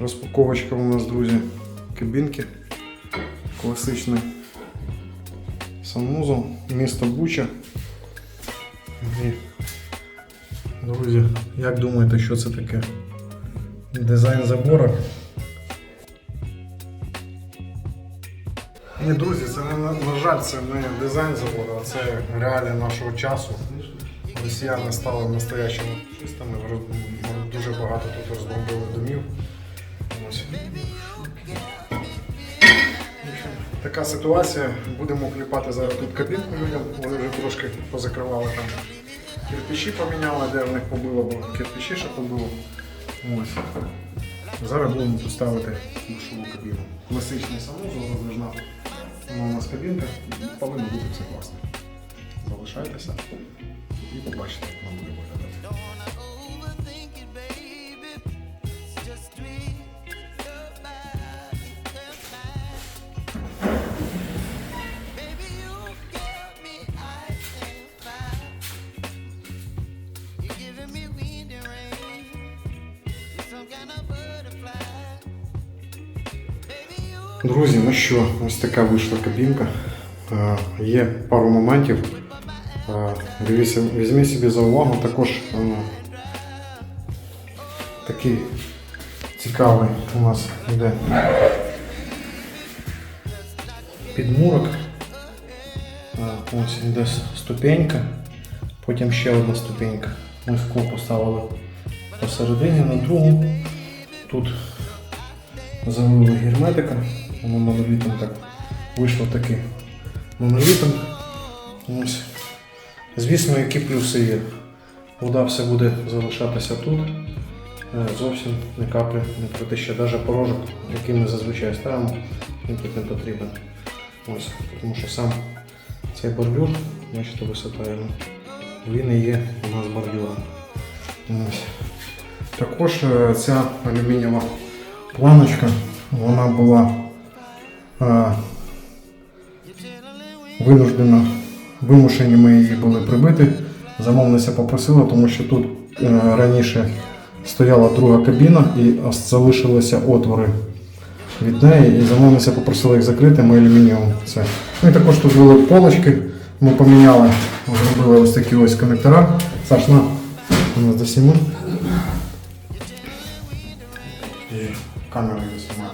Розпаковочка у нас, друзі, кабінки. Класичний санузел, місто Буча. І, друзі, як думаєте, що це таке? Дизайн забора. Ні, друзі, це не на, жаль, це не дизайн забору, а це реалії нашого часу. Росіяни стали настоящими фашистами, дуже багато тут розбомбили домів. Ось. Така ситуація. Будемо кліпати зараз тут кабінку людям. Вони вже трошки позакривали там. Кирпичі поміняли, де в них побило, бо кирпичі ще побило. Ось. Зараз будемо тут ставити душову кабіну. Класичний санузел, роздвижна вона у нас кабінка. Повинно бути все класно. Залишайтеся і побачите, як воно буде виглядати. Друзі, ну що, ось така вийшла кабінка. Е, Є пару моментів. Е, Дивіться, візьміть собі за увагу також е, такий цікавий у нас йде підмурок. Ось йде ступенька, потім ще одна ступенька. Ось скло поставили посередині на другу. Тут залили герметика, воно монолітом так вийшло таки монолітом. Ось. Звісно, які плюси є. Вода все буде залишатися тут. Е, Зовсім не каплі не протече. Навіть порожок, який ми зазвичай ставимо, він тут не потрібен. Ось, тому що сам цей бордюр, бачите, висота він і є у нас бордюром. Ось. Також е, ця алюмінієва планочка, вона була е, винуждена, вимушені ми її були прибити. Замовниця попросила, тому що тут е, раніше стояла друга кабіна і залишилися отвори від неї. І замовниця попросила їх закрити, ми алюмінієм це. Ну і також тут були полочки, ми поміняли, зробили ось такі ось коннектора. Саш, на, у нас. І камерою знімаю.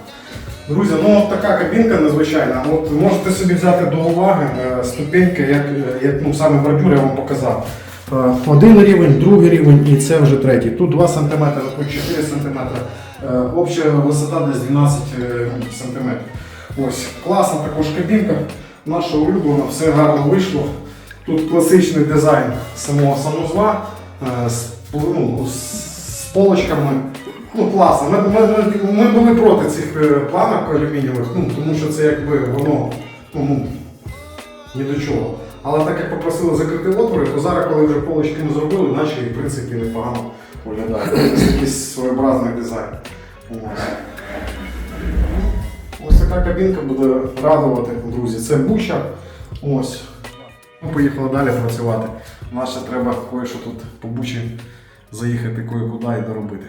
Друзі, ну от така кабінка незвичайна. От можете собі взяти до уваги е, ступеньки, як, е, як ну, саме бордюр я вам показав. Е, Один рівень, другий рівень і це вже третій. Тут 2 см, тут 4 см. Обща висота десь 12 см. Ось, класна також кабінка. Наша улюблена, все гарно вийшло. Тут класичний дизайн самого санузла з, ну, з полочками. Ну, класно. Ми, ми, ми, були проти цих е, планок алюмінієвих, ну, тому що це якби воно ну, ну, ні до чого. Але так як попросили закрити отвори, то зараз, коли вже полочки ми зробили, наче в принципі непогано виглядає. Це якийсь своєобразний дизайн. Ось така кабінка буде радувати, друзі. Це буча. Ось. Ми поїхали далі працювати. Наше треба кое-що тут по бучі заїхати кое-куди і доробити.